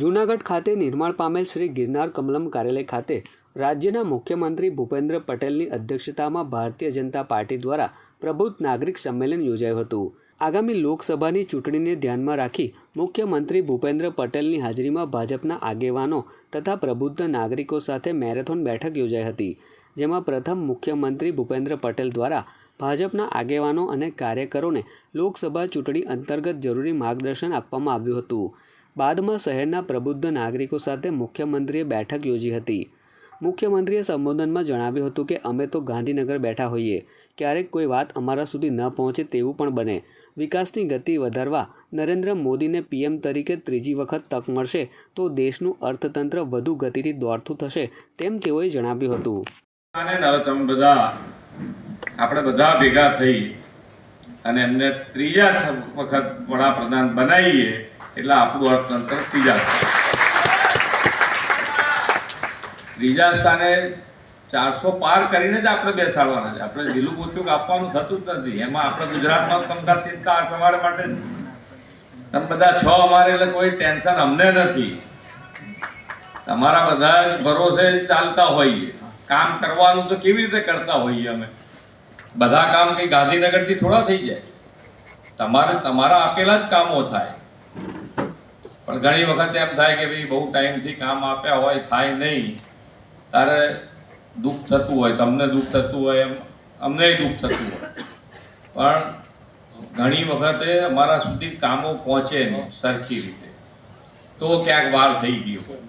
જૂનાગઢ ખાતે નિર્માણ પામેલ શ્રી ગિરનાર કમલમ કાર્યાલય ખાતે રાજ્યના મુખ્યમંત્રી ભૂપેન્દ્ર પટેલની અધ્યક્ષતામાં ભારતીય જનતા પાર્ટી દ્વારા પ્રબુદ્ધ નાગરિક સંમેલન યોજાયું હતું. આગામી લોકસભાની ચૂંટણીને ધ્યાનમાં રાખી મુખ્યમંત્રી ભૂપેન્દ્ર પટેલની હાજરીમાં ભાજપના આગેવાનો તથા પ્રબુદ્ધ નાગરિકો સાથે મેરેથોન બેઠક યોજાઈ હતી, જેમાં પ્રથમ મુખ્યમંત્રી ભૂપેન્દ્ર પટેલ દ્વારા ભાજપના આગેવાનો અને કાર્યકરોને લોકસભા ચૂંટણી અંતર્ગત જરૂરી માર્ગદર્શન આપવામાં આવ્યું હતું. બાદમાં શહેરના પ્રબુદ્ધ નાગરિકો સાથે મુખ્યમંત્રીએ બેઠક યોજી હતી. મુખ્યમંત્રીએ સંબોધનમાં જણાવ્યું હતું કે, અમે તો ગાંધીનગર બેઠા હોઈએ. ક્યારેક કોઈ વાત અમારા સુધી ન પહોંચે તેવું પણ બને. વિકાસની ગતિ વધારવા નરેન્દ્ર મોદીને પીએમ તરીકે ત્રીજી વખત તક મળશે તો દેશનું અર્થતંત્ર વધુ ગતિથી દોડતું થશે, તેમ તેઓએ જણાવ્યું હતું. તમે બધા, આપણે બધા ભેગા થઈ અને એમને ત્રીજા વખત વડાપ્રધાન બનાવીએ એટલે આપણું અર્થતંત્ર ત્રીજા. ત્રીજા સ્થાને ચારસો પાર કરીને જ આપણે બેસાડવાના છે. આપણે ઢીલું પૂછ્યું આપવાનું થતું જ નથી. એમાં આપણે ગુજરાતમાં તમતા ચિંતા તમારા માટે. તમે બધા છો અમારે એટલે કોઈ ટેન્શન અમને નથી. તમારા બધા જ ભરોસે ચાલતા હોઈએ. કામ કરવાનું તો કેવી રીતે કરતા હોઈએ અમે? બધા કામ કંઈ ગાંધીનગરથી થોડા થઈ જાય. તમારે તમારા આપેલા જ કામો થાય. પણ ઘણી વખત એમ થાય કે ભાઈ બહુ ટાઈમથી કામ આપ્યા હોય, થાય નહીં. તારે દુઃખ થતું હોય, તમને દુઃખ થતું હોય, એમ અમને દુઃખ થતું હોય. પણ ઘણી વખતે અમારા સુધી કામો પહોંચે નહીં, સરખી રીતે. તો ક્યાંક વાર થઈ ગયો.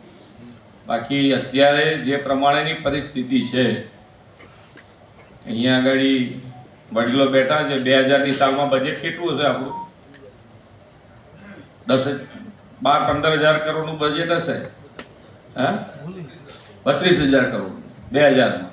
બાકી અત્યારે જે પ્રમાણેની પરિસ્થિતિ છે અહીંયા આગળ વડીલો બેઠા છે, બે હજારની સાલમાં બજેટ કેટલું હશે આપણું? દસ બાર, પંદર હજાર કરોડનું બજેટ હશે, હા? બત્રીસ હજાર કરોડ બે હજારમાં.